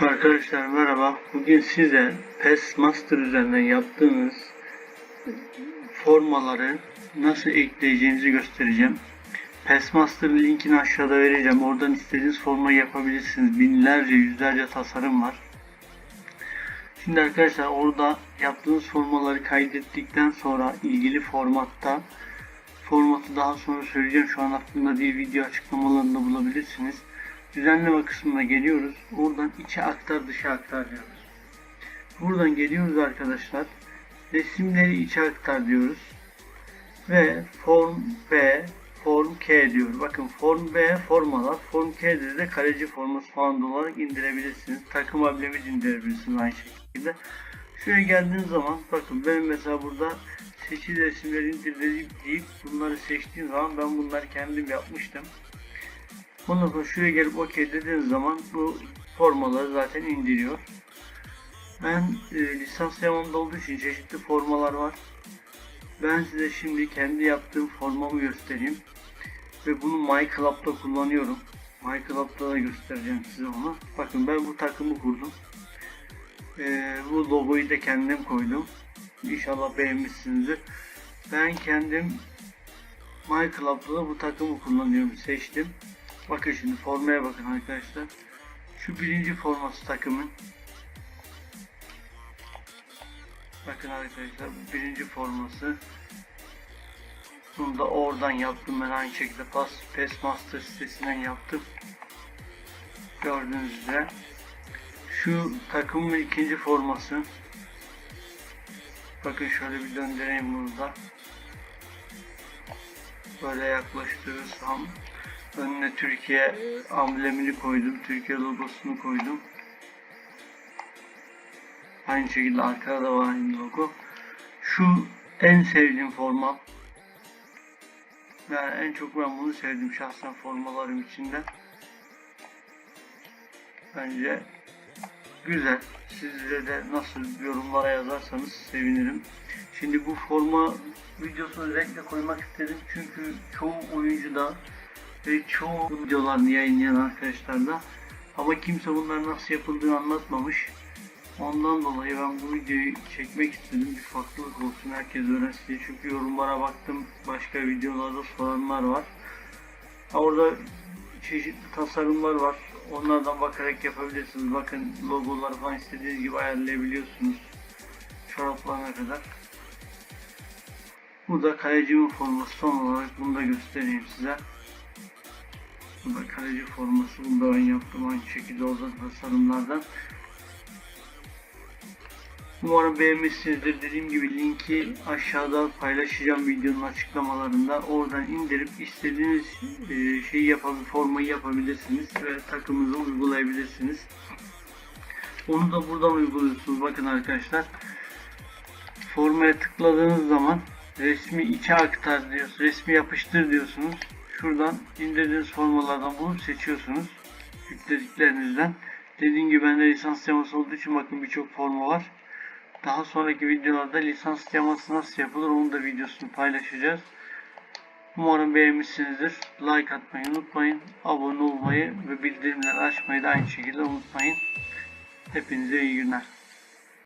Arkadaşlar merhaba. Bugün size PES Master üzerinden yaptığınız formaları nasıl ekleyeceğinizi göstereceğim. PES Master linkini aşağıda vereceğim. Oradan istediğiniz formayı yapabilirsiniz. Binlerce, yüzlerce tasarım var. Şimdi arkadaşlar orada yaptığınız formaları kaydettikten sonra ilgili formatta formatı daha sonra söyleyeceğim. Şu an aklımda değil video açıklamalarında bulabilirsiniz. Düzenleme kısmına geliyoruz. Oradan içe aktar dışa aktar diyoruz. Buradan geliyoruz arkadaşlar. Resimleri içe aktar diyoruz. Ve form B, form K diyor. Bakın form B formalar, form K'de de kaleci forması falan olarak indirebilirsiniz. Takım ablemi indirebilirsiniz aynı şekilde. Şuraya geldiğiniz zaman bakın benim mesela burada seçili resimleri indir deyip bunları seçtiğim zaman ben bunları kendim yapmıştım. Ondan sonra şuraya gelip OK dediğiniz zaman bu formaları zaten indiriyor. Ben e, lisans yamamda olduğu için çeşitli formalar var. Ben size şimdi kendi yaptığım formamı göstereyim. Ve bunu MyClub'da kullanıyorum. MyClub'da da göstereceğim size onu. Bakın ben bu takımı kurdum. E, bu logoyu da kendim koydum. İnşallah beğenmişsinizdir. Ben kendim MyClub'da da bu takımı kullanıyorum. Seçtim. Bakın şimdi formaya bakın arkadaşlar. Şu birinci forması takımın. Bakın arkadaşlar birinci forması. Bunu da oradan yaptım ben aynı şekilde Pass Pass Master sitesinden yaptım. Gördüğünüz üzere. Şu takımın ikinci forması. Bakın şöyle bir döndüreyim bunu da. Böyle yaklaştırırsam önüne Türkiye amblemini koydum. Türkiye logosunu koydum. Aynı şekilde arkada da var aynı logo. Şu en sevdiğim forma. Yani en çok ben bunu sevdim şahsen formalarım içinde. Bence güzel. Sizlere de nasıl yorumlara yazarsanız sevinirim. Şimdi bu forma videosunu özellikle koymak istedim çünkü çoğu oyuncu da ve çoğu videolarını yayınlayan arkadaşlar da ama kimse bunların nasıl yapıldığını anlatmamış. Ondan dolayı ben bu videoyu çekmek istedim. Bir farklılık olsun herkes öğrensin diye. Çünkü yorumlara baktım. Başka videolarda soranlar var. Orada çeşitli tasarımlar var. Onlardan bakarak yapabilirsiniz. Bakın logoları falan istediğiniz gibi ayarlayabiliyorsunuz. Çoraplarına kadar. Bu da kalecimin forması. Son olarak bunu da göstereyim size. Bu da kaleci forması. Bunu da ben yaptım aynı şekilde orada tasarımlardan. Umarım beğenmişsinizdir. Dediğim gibi linki aşağıda paylaşacağım videonun açıklamalarında. Oradan indirip istediğiniz e, şeyi yapabilir, formayı yapabilirsiniz ve takımınıza uygulayabilirsiniz. Onu da buradan uyguluyorsunuz. Bakın arkadaşlar. Formaya tıkladığınız zaman resmi içe aktar diyorsunuz. Resmi yapıştır diyorsunuz. Şuradan indirdiğiniz formalardan bulup seçiyorsunuz. Yüklediklerinizden. Dediğim gibi bende lisans teması olduğu için bakın birçok forma var. Daha sonraki videolarda lisans teması nasıl yapılır onun da videosunu paylaşacağız. Umarım beğenmişsinizdir. Like atmayı unutmayın. Abone olmayı ve bildirimleri açmayı da aynı şekilde unutmayın. Hepinize iyi günler.